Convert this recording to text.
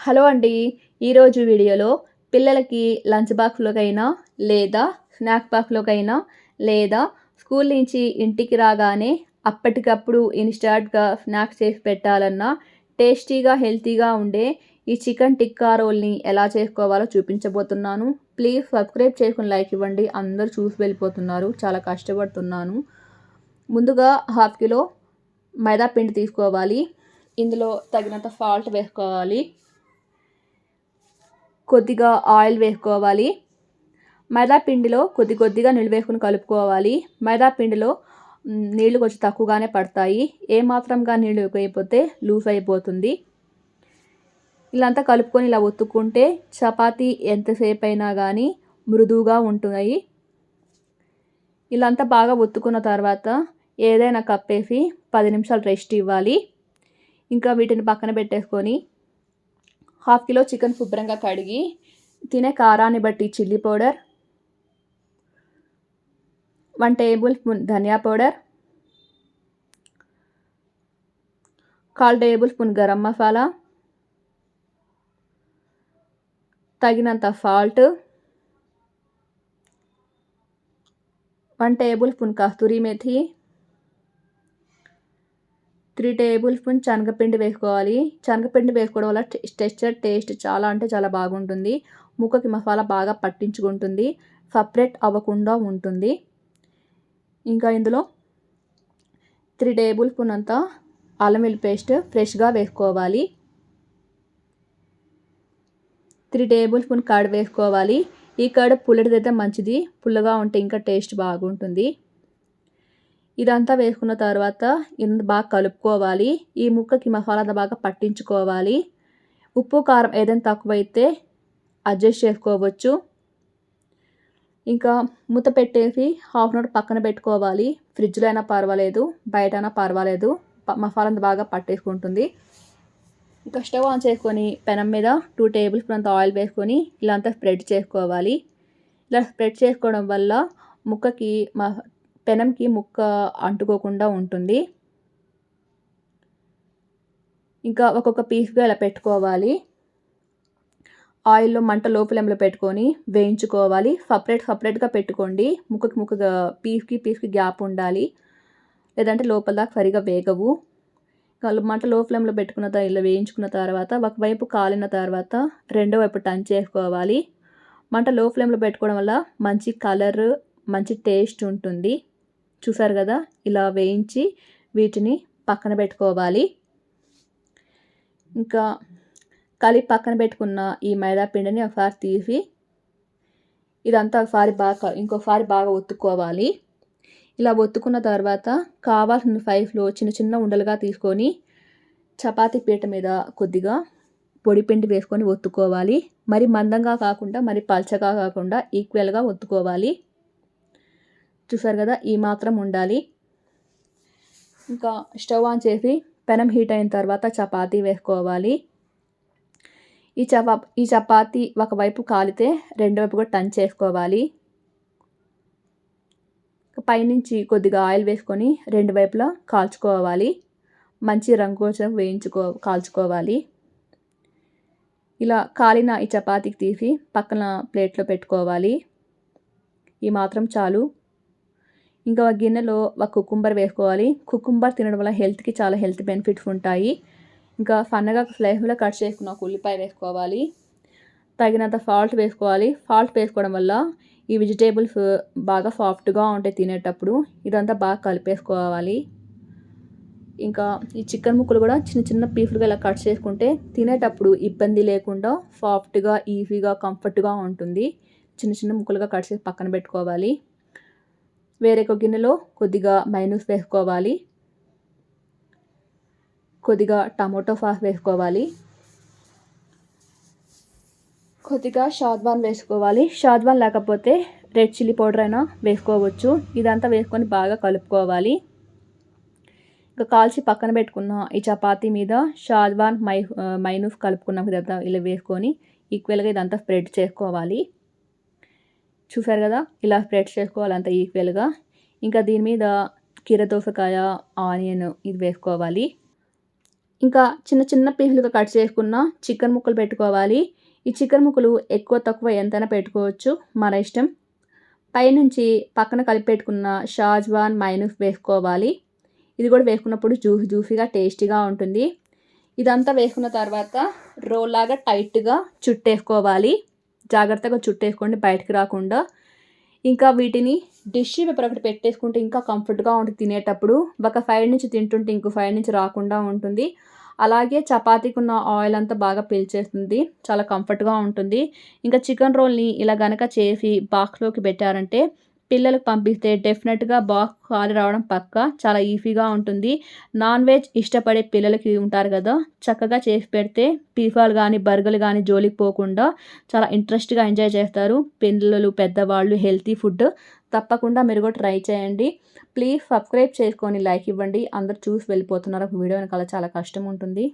Hello అండి. ఈరోజు వీడియోలో పిల్లలకి లంచ్ బాక్స్లోకైనా లేదా స్నాక్ బాక్స్లోకైనా లేదా స్కూల్ నుంచి ఇంటికి రాగానే అప్పటికప్పుడు ఇన్స్టాంట్గా స్నాక్స్ చేసి పెట్టాలన్నా టేస్టీగా హెల్తీగా ఉండే ఈ చికెన్ టిక్కా రోల్ని ఎలా చేసుకోవాలో చూపించబోతున్నాను. ప్లీజ్ సబ్స్క్రైబ్ చేసుకుని లైక్ ఇవ్వండి. అందరూ చూసి వెళ్ళిపోతున్నారు. చాలా కష్టపడుతున్నాను. ముందుగా హాఫ్ కిలో మైదా పిండి తీసుకోవాలి. ఇందులో తగినంత సాల్ట్ వేసుకోవాలి. కొద్దిగా ఆయిల్ వేసుకోవాలి. మైదా పిండిలో కొద్ది కొద్దిగా నీళ్ళు వేసుకుని కలుపుకోవాలి. మైదా పిండిలో నీళ్ళు కొంచెం తక్కువగానే పడతాయి. ఏమాత్రంగా నీళ్ళు ఎక్కువైపోతే లూజ్ అయిపోతుంది. ఇలా అంతా కలుపుకొని ఇలా ఒత్తుకుంటే చపాతీ ఎంతసేపు అయినా కానీ మృదువుగా ఉంటున్నాయి. ఇలా అంతా బాగా ఒత్తుకున్న తర్వాత ఏదైనా కప్పేసి పది నిమిషాలు రెస్ట్ ఇవ్వాలి. ఇంకా వీటిని పక్కన పెట్టేసుకొని హాఫ్ కిలో చికెన్ శుభ్రంగా కడిగి తినే కారాన్ని బట్టి chilli powder one tablespoon ధనియా పౌడర్ కాల్ టేబుల్ స్పూన్ గరం మసాలా తగినంత salt one tablespoon kasuri methi three tablespoon శనగపిండి వేసుకోవాలి. శనగపిండి వేసుకోవడం వల్ల టెక్స్చర్ టేస్ట్ చాలా అంటే చాలా బాగుంటుంది. ముక్కకి మసాలా బాగా పట్టించుకుంటుంది. సపరేట్ అవ్వకుండా ఉంటుంది. ఇంకా ఇందులో త్రీ టేబుల్ స్పూన్ అంతా అల్లం వెల్లి పేస్ట్ ఫ్రెష్గా వేసుకోవాలి. త్రీ టేబుల్ స్పూన్ కర్డ్ వేసుకోవాలి. ఈ కర్డ్ పుల్లటిదైతే మంచిది. పుల్లగా ఉంటే ఇంకా టేస్ట్ బాగుంటుంది. ఇదంతా వేసుకున్న తర్వాత ఇంత బాగా కలుపుకోవాలి. ఈ ముక్కకి మసాలా అంతా బాగా పట్టించుకోవాలి. ఉప్పు కారం ఏదైనా తక్కువైతే అడ్జస్ట్ చేసుకోవచ్చు. ఇంకా మూత పెట్టేసి హాఫ్ అన్ అవర్ పక్కన పెట్టుకోవాలి. ఫ్రిడ్జ్లో అయినా పర్వాలేదు బయట అయినా పర్వాలేదు. మసాలా అంతా బాగా పట్టేసుకుంటుంది. ఇంకా స్టవ్ ఆన్ చేసుకొని పెనం మీద టూ టేబుల్ స్పూన్ అంత ఆయిల్ వేసుకొని ఇలా అంతా స్ప్రెడ్ చేసుకోవాలి. ఇలా స్ప్రెడ్ చేసుకోవడం వల్ల ముక్కకి పెనంకి ముక్క అంటుకోకుండా ఉంటుంది. ఇంకా ఒక్కొక్క పీస్గా ఇలా పెట్టుకోవాలి. ఆయిల్లో మంట లో ఫ్లేమ్లో పెట్టుకొని వేయించుకోవాలి. సపరేట్ సపరేట్గా పెట్టుకోండి. ముక్కకి ముక్కగా పీస్కి పీస్కి గ్యాప్ ఉండాలి. లేదంటే లోపల దాకా సరిగా వేగవు. మంట లో ఫ్లేమ్లో పెట్టుకున్న తర్వాత ఇలా వేయించుకున్న తర్వాత ఒకవైపు కాలిన తర్వాత రెండో వైపు టన్ చేసుకోవాలి. మంట లో ఫ్లేమ్లో పెట్టుకోవడం వల్ల మంచి కలర్ మంచి టేస్ట్ ఉంటుంది. చూసారు కదా? ఇలా వేయించి వీటిని పక్కన పెట్టుకోవాలి. ఇంకా కలిపి పక్కన పెట్టుకున్న ఈ మైదా పిండిని ఒకసారి తీసి ఇదంతా ఒకసారి బాగా ఇంకోసారి బాగా ఒత్తుకోవాలి. ఇలా ఒత్తుకున్న తర్వాత కావాల్సిన సైజులో చిన్న చిన్న ఉండలుగా తీసుకొని చపాతీ పీట మీద కొద్దిగా పొడి పిండి వేసుకొని ఒత్తుకోవాలి. మరి మందంగా కాకుండా మరి పల్చగా కాకుండా ఈక్వల్గా ఒత్తుకోవాలి. చూసారు కదా ఈ మాత్రం ఉండాలి. ఇంకా స్టవ్ ఆన్ చేసి పెనం హీట్ అయిన తర్వాత చపాతీ వేసుకోవాలి. ఈ చపా ఈ చపాతీ ఒకవైపు కాలితే రెండో వైపు కూడా టన్ చేసుకోవాలి. పైనుంచి కొద్దిగా ఆయిల్ వేసుకొని రెండు వైపులా కాల్చుకోవాలి. మంచి రంగు కోసం వేయించుకో కాల్చుకోవాలి. ఇలా కాలిన ఈ చపాతీకి తీసి పక్కన ప్లేట్లో పెట్టుకోవాలి. ఈ మాత్రం చాలు. ఇంకా ఒక గిన్నెలో ఒక కుకుంబర్ వేసుకోవాలి. కుకుంబర్ తినడం వల్ల హెల్త్కి చాలా హెల్త్ బెనిఫిట్స్ ఉంటాయి. ఇంకా సన్నగా స్లైస్లో కట్ చేసుకున్న ఒక ఉల్లిపాయ వేసుకోవాలి. తగినంత సాల్ట్ వేసుకోవాలి. సాల్ట్ వేసుకోవడం వల్ల ఈ వెజిటేబుల్స్ బాగా సాఫ్ట్గా ఉంటాయి తినేటప్పుడు. ఇదంతా బాగా కలిపేసుకోవాలి. ఇంకా ఈ చికెన్ ముక్కలు కూడా చిన్న చిన్న పీసులుగా ఇలా కట్ చేసుకుంటే తినేటప్పుడు ఇబ్బంది లేకుండా సాఫ్ట్గా ఈజీగా కంఫర్ట్గా ఉంటుంది. చిన్న చిన్న ముక్కలుగా కట్ చేసి పక్కన పెట్టుకోవాలి. వేరే ఒక గిన్నెలో కొద్దిగా మైనూస్ వేసుకోవాలి. కొద్దిగా టమాటో సాస్ వేసుకోవాలి. కొద్దిగా షాద్వాన్ వేసుకోవాలి. షాద్వాన్ లేకపోతే రెడ్ చిల్లీ పౌడర్ అయినా వేసుకోవచ్చు. ఇదంతా వేసుకొని బాగా కలుపుకోవాలి. ఇంకా కాల్చి పక్కన పెట్టుకున్న ఈ చపాతీ మీద షాద్వాన్ మై మైనూస్ కలుపుకున్నాం ఇదంతా ఇలా వేసుకొని ఈక్వల్గా ఇదంతా స్ప్రెడ్ చేసుకోవాలి. చూసారు కదా? ఇలా స్ప్రెడ్ చేసుకోవాలి అంత ఈక్వల్గా ఇంకా దీని మీద కీర దోసకాయ ఆనియన్ ఇది వేసుకోవాలి. ఇంకా చిన్న చిన్న పీసులుగా కట్ చేసుకున్న చికెన్ ముక్కలు పెట్టుకోవాలి. ఈ చికెన్ ముక్కలు ఎక్కువ తక్కువ ఎంతైనా పెట్టుకోవచ్చు మన ఇష్టం. పైనుంచి పక్కన కలిపి పెట్టుకున్న షాజ్వాన్ మైనస్ వేసుకోవాలి. ఇది కూడా వేసుకున్నప్పుడు జ్యూసి జ్యూసీగా టేస్టీగా ఉంటుంది. ఇదంతా వేసుకున్న తర్వాత రోల్ లాగా టైట్గా చుట్టేసుకోవాలి. జాగ్రత్తగా చుట్టేసుకోండి బయటకు రాకుండా. ఇంకా వీటిని డిష్ పేపర్ ఒకటి పెట్టేసుకుంటే ఇంకా కంఫర్ట్గా ఉంటుంది తినేటప్పుడు. ఒక ఫైవ్ నుంచి తింటుంటే ఇంకో ఫైవ్ నుంచి రాకుండా ఉంటుంది. అలాగే చపాతీకి ఉన్న ఆయిల్ అంతా బాగా పీల్చేస్తుంది. చాలా కంఫర్ట్గా ఉంటుంది. ఇంకా చికెన్ రోల్ని ఇలా గనక చేసి బాక్స్లోకి పెట్టారంటే పిల్లలకు పంపిస్తే డెఫినెట్గా బాక్స్ ఖాళీ రావడం పక్క. చాలా ఈజీగా ఉంటుంది. నాన్ వెజ్ ఇష్టపడే పిల్లలకి ఉంటారు కదా చక్కగా చేసి పెడితే పిఫాలు కానీ బర్గర్లు కానీ జోలికి పోకుండా చాలా ఇంట్రెస్ట్గా ఎంజాయ్ చేస్తారు పిల్లలు పెద్దవాళ్ళు హెల్తీ ఫుడ్. తప్పకుండా మీరు కూడా ట్రై చేయండి. ప్లీజ్ సబ్స్క్రైబ్ చేసుకొని లైక్ ఇవ్వండి. అందరు చూసి వెళ్ళిపోతున్నారు. ఒక వీడియో వెనకాల చాలా కష్టం ఉంటుంది.